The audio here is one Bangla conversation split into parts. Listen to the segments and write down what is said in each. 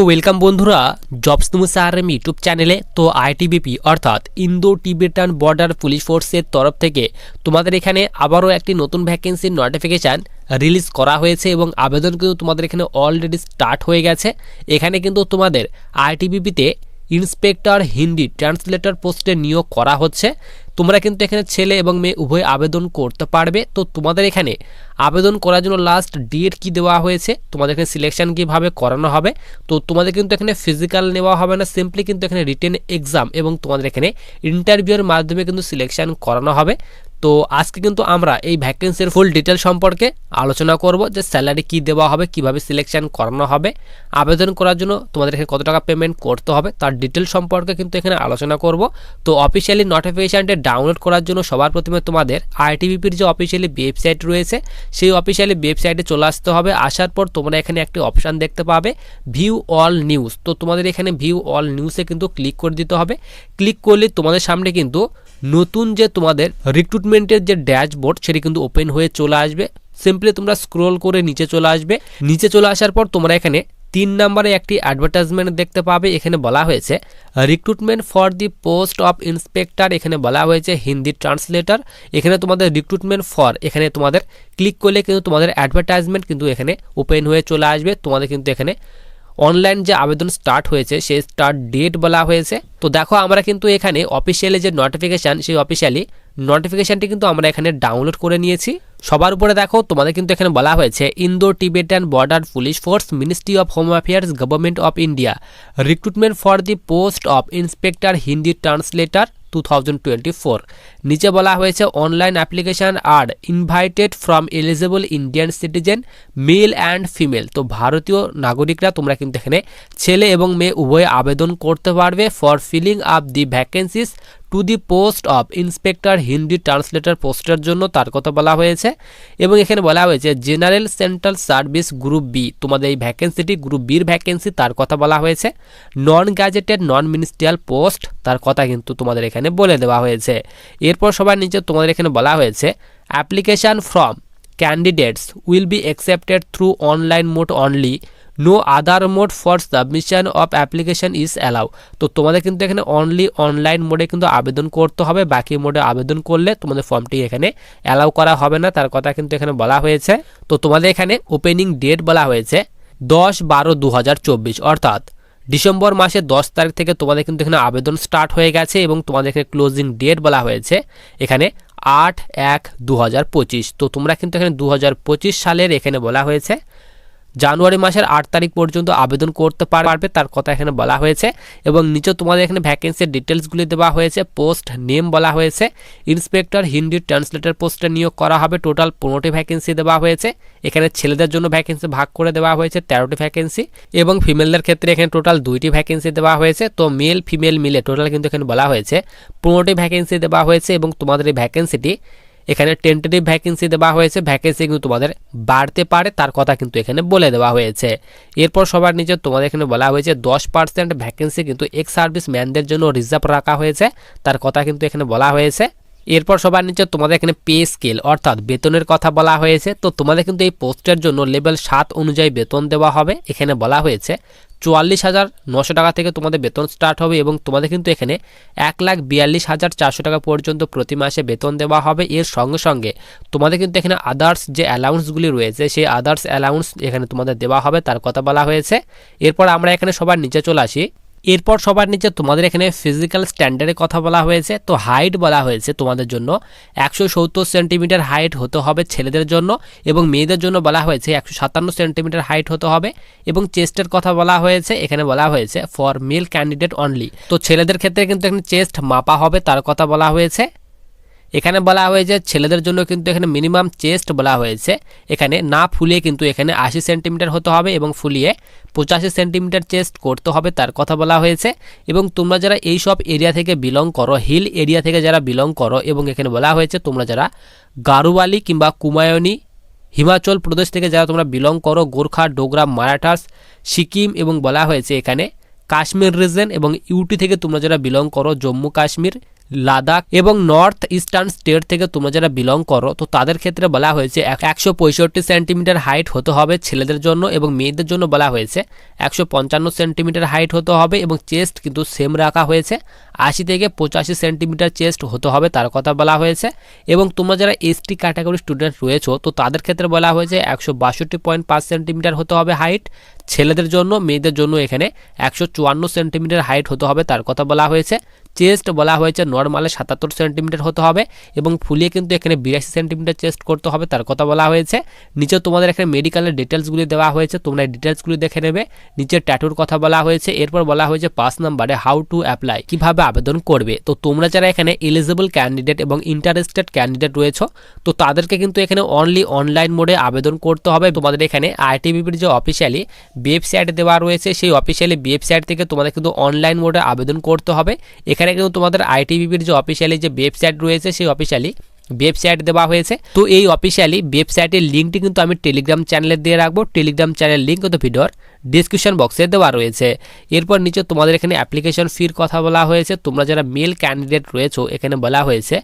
তো ওয়েলকাম বন্ধুরা জবস তুমুসা আরএম ইউটিউব চ্যানেলে তো আইটিবিপি অর্থাৎ ইন্দো টিবেটান বর্ডার পুলিশ ফোর্সের তরফ থেকে তোমাদের এখানে আবারও একটি নতুন ভ্যাকেন্সির নোটিফিকেশান রিলিজ করা হয়েছে এবং আবেদন কিন্তু তোমাদের এখানে অলরেডি স্টার্ট হয়ে গেছে। এখানে কিন্তু তোমাদের আইটিবিপিতে ইন্সপেক্টর হিন্দি ট্রান্সলেটর পোস্টে নিয়োগ করা হচ্ছে। তোমরা কিন্তু এখানে ছেলে এবং মেয়ে উভয় আবেদন করতে পারবে। তো তোমাদের এখানে আবেদন করার জন্য লাস্ট ডেট কি দেওয়া হয়েছে? তোমাদের এখানে সিলেকশান কীভাবে করানো হবে? তো তোমাদের কিন্তু এখানে ফিজিক্যাল নেওয়া হবে না সিম্পলি কিন্তু এখানে রিটেন এক্সাম এবং তোমাদের এখানে ইন্টারভিউয়ের মাধ্যমে কিন্তু সিলেকশান করানো হবে। তো আজকে কিন্তু আমরা এই ভ্যাকেন্সির ফুল ডিটেল সম্পর্কে আলোচনা করব যে স্যালারি কি দেওয়া হবে, কীভাবে সিলেকশন করানো হবে, আবেদন করার জন্য তোমাদের এখানে কত টাকা পেমেন্ট করতে হবে, তার ডিটেল সম্পর্কে কিন্তু এখানে আলোচনা করব। তো অফিসিয়ালি নোটিফিকেশানটা ডাউনলোড করার জন্য সবার প্রথমে তোমাদের আইটিবিপির যে অফিসিয়ালি ওয়েবসাইট রয়েছে, সেই অফিসিয়ালি ওয়েবসাইটে চলে আসতে হবে। আসার পর তোমরা এখানে একটি অপশান দেখতে পাবে ভিউ অল নিউজ তো তোমাদের এখানে ভিউ অল নিউজে কিন্তু ক্লিক করে দিতে হবে। ক্লিক করলে তোমাদের সামনে কিন্তু নতুন যে তোমাদের রিক্রুটমেন্টের যে ড্যাশবোর্ড সেটি কিন্তু ওপেন হয়ে চলে আসবে। সিম্পলি তোমরা স্ক্রোল করে নিচে চলে আসবে। নিচে চলে আসার পর তোমরা এখানে তিন নম্বরে একটি অ্যাডভার্টাইজমেন্ট দেখতে পাবে। এখানে বলা হয়েছে recruitment for the post of inspector এখানে বলা হয়েছে হিন্দি ট্রান্সলেটর এখানে তোমাদের রিক্রুটমেন্ট ফর এখানে তোমাদের ক্লিক করলে কিন্তু তোমাদের অ্যাডভার্টাইজমেন্ট কিন্তু এখানে ওপেন হয়ে চলে আসবে। তোমাদের কিন্তু এখানে অনলাইন যে আবেদন স্টার্ট হয়েছে, সেই স্টার্ট ডেট বলা হয়েছে। তো দেখো, আমরা কিন্তু এখানে অফিসিয়ালি যে নোটিফিকেশান সেই অফিসিয়ালি নোটিফিকেশানটি কিন্তু আমরা এখানে ডাউনলোড করে নিয়েছি। সবার উপরে দেখো, তোমাদের কিন্তু এখানে বলা হয়েছে Indo Tibetan border police force ministry of home affairs government of India recruitment for the post of inspector Hindi translator to নিচে বলা হয়েছে online application are invited from eligible Indian citizen male and female তো ভারতীয় নাগরিকরা তোমরা কিন্তু এখানে ছেলে এবং মেয়ে উভয়ে আবেদন করতে পারবে for filling up the vacancies to the post of inspector Hindi translator পোস্টের জন্য তার কথা বলা হয়েছে এবং এখানে বলা হয়েছে general central service group B তোমাদের এই ভ্যাকেন্সিটি গ্রুপ বির ভ্যাকেন্সি তার কথা বলা হয়েছে। Non gazetted non ministerial post তার কথা কিন্তু তোমাদের এখানে বলে দেওয়া হয়েছে। এরপর সবার নিচে তোমাদের এখানে বলা হয়েছে application from candidates will be accepted through online mode only no other mode for submission of application is allow তো তোমাদের কিন্তু এখানে অনলি অনলাইন মোডে কিন্তু আবেদন করতে হবে। বাকি মোডে আবেদন করলে তোমাদের ফর্মটি এখানে অ্যালাউ করা হবে না। তার কথা কিন্তু এখানে বলা হয়েছে। তো তোমাদের এখানে ওপেনিং ডেট বলা হয়েছে দশ বারো দু অর্থাৎ ডিসেম্বর মাসের দশ তারিখ থেকে তোমাদের কিন্তু এখানে আবেদন স্টার্ট হয়ে গেছে এবং তোমাদের এখানে ক্লোজিং ডেট বলা হয়েছে। এখানে আট এক দু তো তোমরা কিন্তু এখানে দু হাজার পঁচিশ সালের এখানে বলা হয়েছে। জানুয়ারি মাসের আট তারিখ পর্যন্ত আবেদন করতে পারবে, তার কথা এখানে বলা হয়েছে। এবং নিচে তোমাদের এখানে ভ্যাকেন্সির ডিটেলসগুলি দেওয়া হয়েছে পোস্ট নেম বলা হয়েছে। ইন্সপেক্টর হিন্দি ট্রান্সলেটর পোস্টে নিয়োগ করা হবে। টোটাল পনেরোটি ভ্যাকেন্সি দেওয়া হয়েছে। এখানে ছেলেদের জন্য ভ্যাকেন্সি ভাগ করে দেওয়া হয়েছে, তেরোটি ভ্যাকেন্সি এবং ফিমেলদের ক্ষেত্রে এখানে টোটাল দুইটি ভ্যাকেন্সি দেওয়া হয়েছে। তো মেল ফিমেল মিলে টোটাল কিন্তু এখানে বলা হয়েছে, পনেরোটি ভ্যাকেন্সি দেওয়া হয়েছে এবং তোমাদের এই ভ্যাকেন্সিটি এখানে টেন্টেটিভ ভ্যাকেন্সি দেওয়া হয়েছে। ভ্যাকেন্সি কিন্তু তোমাদের বাড়তে পারে, তার কথা কিন্তু এখানে বলে দেওয়া হয়েছে। এরপর সবার নিচে তোমাদের এখানে বলা হয়েছে, দশ পার্সেন্ট ভ্যাকেন্সি কিন্তু এক্স সার্ভিস ম্যানদের জন্য রিজার্ভ রাখা হয়েছে, তার কথা কিন্তু এখানে বলা হয়েছে। এরপর সবার নিচে তোমাদের এখানে পে স্কেল অর্থাৎ বেতনের কথা বলা হয়েছে। তো তোমাদের কিন্তু এই পোস্টের জন্য লেভেল সাত অনুযায়ী বেতন দেওয়া হবে, এখানে বলা হয়েছে। চুয়াল্লিশ হাজার নশো টাকা থেকে তোমাদের বেতন স্টার্ট হবে এবং তোমাদের কিন্তু এখানে এক লাখ বিয়াল্লিশ হাজার চারশো টাকা পর্যন্ত প্রতি মাসে বেতন দেওয়া হবে। এর সঙ্গে সঙ্গে তোমাদের কিন্তু এখানে আদার্স যে অ্যালাউন্সগুলি রয়েছে, সেই আদার্স অ্যালাউন্স এখানে তোমাদের দেওয়া হবে, তার কথা বলা হয়েছে। এরপর আমরা এখানে সবার নিচে চলে আসি। এরপর সবার নিচে তোমাদের এখানে ফিজিক্যাল স্ট্যান্ডার্ডে কথা বলা হয়েছে। তো হাইট বলা হয়েছে তোমাদের জন্য। একশো সত্তর সেন্টিমিটার হাইট হতে হবে ছেলেদের জন্য এবং মেয়েদের জন্য বলা হয়েছে একশো সাতান্ন সেন্টিমিটার হাইট হতে হবে এবং চেস্টের কথা বলা হয়েছে। এখানে বলা হয়েছে ফর মেল ক্যান্ডিডেট অনলি তো ছেলেদের ক্ষেত্রে কিন্তু এখানে চেস্ট মাপা হবে, তার কথা বলা হয়েছে। এখানে বলা হয়েছে ছেলেদের জন্য কিন্তু এখানে মিনিমাম চেস্ট বলা হয়েছে। এখানে না ফুলিয়ে কিন্তু এখানে আশি সেন্টিমিটার হতে হবে এবং ফুলিয়ে পঁচাশি সেন্টিমিটার চেস্ট করতে হবে তার কথা বলা হয়েছে। এবং তোমরা যারা এই সব এরিয়া থেকে বিলং করো হিল এরিয়া থেকে যারা বিলং করো এবং এখানে বলা হয়েছে তোমরা যারা গারুয়ালি কিংবা কুমায়নি, হিমাচল প্রদেশ থেকে যারা তোমরা বিলং করো, গোর্খা, ডোগরা, মারাঠাস, সিকিম এবং বলা হয়েছে এখানে কাশ্মীর রিজন এবং ইউটি থেকে তোমরা যারা বিলং করো, জম্মু, কাশ্মীর, লাদাখ এবং নর্থ ইস্টার্ন স্টেট থেকে তোমরা যারা বিলং করো, তো তাদের ক্ষেত্রে বলা হয়েছে একশো পঁয়ষট্টি সেন্টিমিটার হাইট হতে হবে ছেলেদের জন্য এবং মেয়েদের জন্য বলা হয়েছে একশো পঞ্চান্ন সেন্টিমিটার হাইট হতে হবে এবং চেস্ট কিন্তু সেম রাখা হয়েছে। আশি থেকে পঁচাশি সেন্টিমিটার চেস্ট হতে হবে তার কথা বলা হয়েছে। এবং তোমরা যারা এসটি ক্যাটাগরি স্টুডেন্ট রয়েছো, তো তাদের ক্ষেত্রে বলা হয়েছে একশো বাষট্টি পয়েন্ট পাঁচ সেন্টিমিটার হতে হবে হাইট ছেলেদের জন্য, মেয়েদের জন্য এখানে একশো চুয়ান্ন সেন্টিমিটার হাইট হতে হবে, তার কথা বলা হয়েছে। চেস্ট বলা হয়েছে, নর্মালে সাতাত্তর সেন্টিমিটার হতে হবে এবং ফুলিয়ে কিন্তু এখানে বিরাশি সেন্টিমিটার চেস্ট করতে হবে, তার কথা বলা হয়েছে। নিচে তোমাদের এখানে মেডিকেলের ডিটেলসগুলি দেওয়া হয়েছে, তোমরা ডিটেলসগুলি দেখে নেবে। নিচে ট্যাটুর কথা বলা হয়েছে, এরপর বলা হয়েছে পাঁচ নাম্বারে হাউ টু অ্যাপ্লাই কীভাবে আবেদন করবে। তো তোমরা যারা এখানে এলিজিবল ক্যান্ডিডেট এবং ইন্টারেস্টেড ক্যান্ডিডেট রয়েছে, তো তাদেরকে কিন্তু এখানে অনলি অনলাইন মোডে আবেদন করতে হবে। তোমাদের এখানে আইটিবিপির যে অফিসিয়ালি ওয়েবসাইট দেওয়া রয়েছে, সেই অফিসিয়ালি ওয়েবসাইট থেকে তোমাদের কিন্তু অনলাইন মোডে আবেদন করতে হবে। এখানে কিন্তু তোমাদের আইটিবিপির যে অফিসিয়ালি যে ওয়েবসাইট রয়েছে, সেই অফিসিয়ালি ওয়েবসাইট দেওয়া হয়েছে। তো এই অফিসিয়ালি ওয়েবসাইটের লিঙ্কটি কিন্তু আমি টেলিগ্রাম চ্যানেলে দিয়ে রাখব। টেলিগ্রাম চ্যানেল লিঙ্ক তো ভিডিওর ডিসক্রিপশন বক্সে দেওয়া রয়েছে। এরপর নিচে তোমাদের এখানে অ্যাপ্লিকেশন ফির কথা বলা হয়েছে। তোমরা যারা মেল ক্যান্ডিডেট রয়েছো, এখানে বলা হয়েছে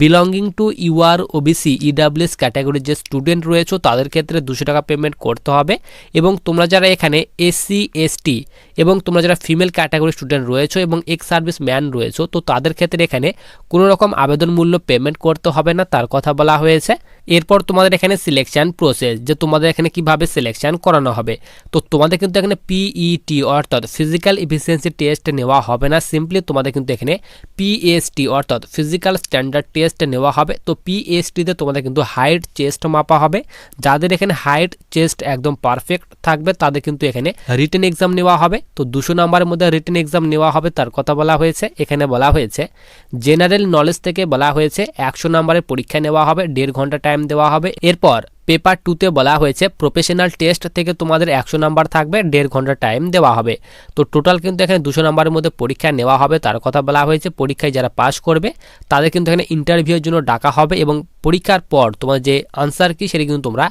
belonging to UR OBC EWS ক্যাটাগরির যে স্টুডেন্ট রয়েছো, তাদের ক্ষেত্রে দুশো টাকা পেমেন্ট করতে হবে। এবং তোমরা যারা এখানে এসসি এসটি এবং তোমরা যারা ফিমেল ক্যাটাগরি স্টুডেন্ট রয়েছো এবং এক্স সার্ভিস ম্যান রয়েছো, তো তাদের ক্ষেত্রে এখানে কোনো রকম আবেদন মূল্য পেমেন্ট করতে হবে না, তার কথা বলা হয়েছে। এরপর তোমাদের এখানে সিলেকশন প্রসেস যে তোমাদের এখানে কীভাবে সিলেকশান করানো হবে। তো তোমাদের কিন্তু এখানে পিইটি অর্থাৎ ফিজিক্যাল ইফিসিয়েন্সি টেস্ট নেওয়া হবে না। সিম্পলি তোমাদের কিন্তু এখানে পিএসটি অর্থাৎ ফিজিক্যাল স্ট্যান্ডার্ড টেস্ট নেওয়া হবে। তো পিএসটিতে তোমাদের কিন্তু হাইট চেস্ট মাপা হবে। যাদের এখানে হাইট চেস্ট একদম পারফেক্ট থাকবে, তাদের কিন্তু এখানে রিটেন এক্সাম নেওয়া হবে। তো দুশো নম্বরের মধ্যে রিটেন এক্সাম নেওয়া হবে, তার কথা বলা হয়েছে। এখানে বলা হয়েছে জেনারেল নলেজ থেকে বলা হয়েছে, একশো নম্বরের পরীক্ষা নেওয়া হবে, দেড় ঘণ্টা দেওয়া হবে। এরপর পেপার টুতে বলা হয়েছে, প্রফেশনাল টেস্ট থেকে তোমাদের একশো নাম্বার থাকবে, দেড় ঘণ্টা টাইম দেওয়া হবে। তো টোটাল কিন্তু এখানে দুশো নাম্বারের মধ্যে পরীক্ষা নেওয়া হবে, তার কথা বলা হয়েছে, পরীক্ষায় যারা পাস করবে, তাদের কিন্তু এখানে ইন্টারভিউর জন্য ডাকা হবে এবং পরীক্ষার পর তোমার যে আনসার কি সেটা কিন্তু তোমরা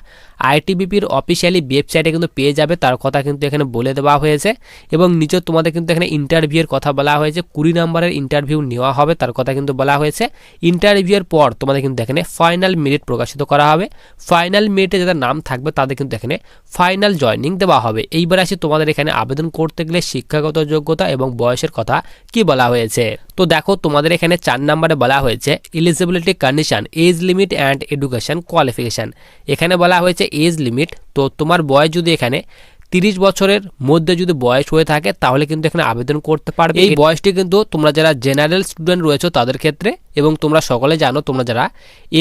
আইটিবিপির অফিসিয়ালি ওয়েবসাইটে কিন্তু পেয়ে যাবে, তার কথা কিন্তু এখানে বলে দেওয়া হয়েছে এবং নিচে তোমাদের কিন্তু এখানে ইন্টারভিউয়ের কথা বলা হয়েছে, কুড়ি নম্বরের ইন্টারভিউ নেওয়া হবে, তার কথা কিন্তু বলা হয়েছে। ইন্টারভিউয়ের পর তোমাদের কিন্তু এখানে ফাইনাল মেরিট প্রকাশিত করা হবে। ফাইনাল মেরিটে যাদের নাম থাকবে তাদের কিন্তু এখানে ফাইনাল জয়নিং দেওয়া হবে। এইবার আসি তোমাদের এখানে আবেদন করতে গেলে শিক্ষাগত যোগ্যতা এবং বয়সের কথা কি বলা হয়েছে? তো দেখো তোমাদের এখানে চার নাম্বারে বলা হয়েছে eligibility condition age limit and education qualification এখানে বলা হয়েছে এজ লিমিট তো তোমার বয়স যদি এখানে তিরিশ বছরের মধ্যে যদি বয়স হয়ে থাকে, তাহলে কিন্তু এখানে আবেদন করতে পারবে। এই বয়সটি কিন্তু তোমরা যারা জেনারেল স্টুডেন্ট রয়েছে তাদের ক্ষেত্রে, এবং তোমরা সকলে জানো তোমরা যারা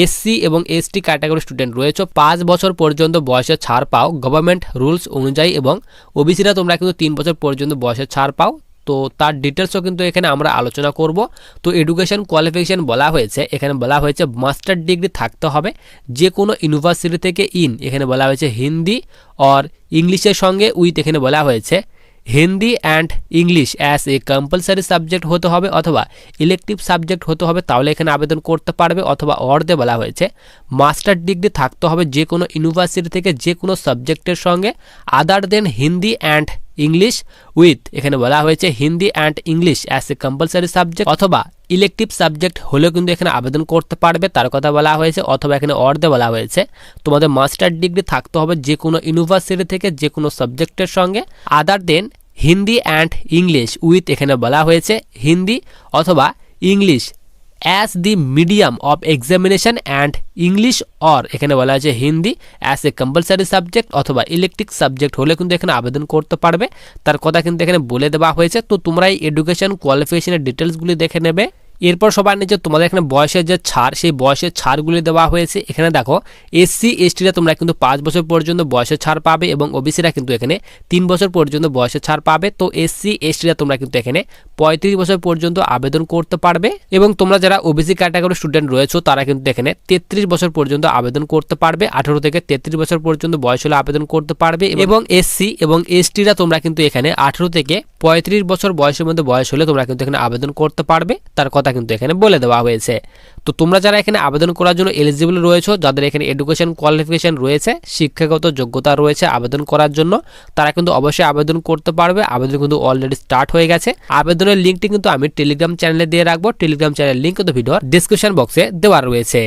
এসসি এবং এসটি ক্যাটাগরি স্টুডেন্ট রয়েছে, পাঁচ বছর পর্যন্ত বয়সের ছাড় পাও। গভর্নমেন্ট রুলস অনুযায়ী এবং ওবিসিরা তোমরা কিন্তু তিন বছর পর্যন্ত বয়সের ছাড় পাও। তো তার ডিটেলসও কিন্তু এখানে আমরা আলোচনা করব। তো এডুকেশন কোয়ালিফিকেশান বলা হয়েছে। এখানে বলা হয়েছে মাস্টার ডিগ্রি থাকতে হবে। যে কোনো ইউনিভার্সিটি থেকে ইন এখানে বলা হয়েছে হিন্দি অর ইংলিশের সঙ্গে উইথ এখানে বলা হয়েছে। Hindi and English as a compulsory subject হতে হবে অথবা ইলেকটিভ সাবজেক্ট হতে হবে তাহলে এখানে আবেদন করতে পারবে অথবা অর্ধে বলা হয়েছে। মাস্টার ডিগ্রি থাকতে হবে যে কোনো ইউনিভার্সিটি থেকে যে কোনো সাবজেক্টের সঙ্গে। Other than Hindi and English with এখানে বলা হয়েছে Hindi and English as a compulsory subject অথবা ইলেকটিভ সাবজেক্ট হলেও কিন্তু এখানে আবেদন করতে পারবে। তার কথা বলা হয়েছে অথবা এখানে অর্ধে বলা হয়েছে। তোমাদের মাস্টার ডিগ্রি থাকতে হবে যে কোনো ইউনিভার্সিটি থেকে যে কোনো সাবজেক্টের সঙ্গে। Other than Hindi and English with এখানে বলা হয়েছে হিন্দি অথবা English as the medium of examination and English or এখানে বলা হয়েছে Hindi as a compulsory subject অথবা ইলেকট্রিক সাবজেক্ট হলে কিন্তু এখানে আবেদন করতে পারবে। তার কথা কিন্তু এখানে বলে দেওয়া হয়েছে। তো তোমরা এই এডুকেশন কোয়ালিফিকেশনের ডিটেলসগুলি দেখে নেবে। এরপর সবার নিচে তোমাদের এখানে বয়সের যে ছাড় সেই বয়সের ছাড়গুলি দেওয়া হয়েছে। এখানে দেখো এসসি এসটিরা তোমরা কিন্তু পাঁচ বছর পর্যন্ত বয়সের ছাড় পাবে এবং ওবিসিরা কিন্তু এখানে তিন বছর পর্যন্ত বয়সের ছাড় পাবে। তো এসসি এসটিরা তোমরা কিন্তু এখানে পঁয়ত্রিশ বছর পর্যন্ত আবেদন করতে পারবে এবং তোমরা যারা ওবিসি ক্যাটাগরি স্টুডেন্ট রয়েছো তারা কিন্তু এখানে তেত্রিশ বছর পর্যন্ত আবেদন করতে পারবে। আঠারো থেকে তেত্রিশ বছর পর্যন্ত বয়স হলে আবেদন করতে পারবে এবং এসসি এবং এসটিরা তোমরা কিন্তু এখানে আঠারো থেকে পঁয়ত্রিশ বছর বয়সের মধ্যে বয়স হলে তোমরা কিন্তু এখানে আবেদন করতে পারবে। তার কথা কিন্তু এখানে বলে দেওয়া হয়েছে। তো তোমরা যারা এখানে আবেদন করার জন্য এলিজিবল রয়েছে, যাদের এখানে এডুকেশন কোয়ালিফিকেশন রয়েছে, শিক্ষাগত যোগ্যতা রয়েছে আবেদন করার জন্য, তারা কিন্তু অবশ্যই আবেদন করতে পারবে। আবেদন কিন্তু অলরেডি স্টার্ট হয়ে গেছে। আবেদনের লিঙ্কটি কিন্তু আমি টেলিগ্রাম চ্যানেলে দিয়ে রাখব। টেলিগ্রাম চ্যানেল লিঙ্ক কিন্তু ভিডিও ডিসক্রিপশন বক্সে দেওয়া রয়েছে।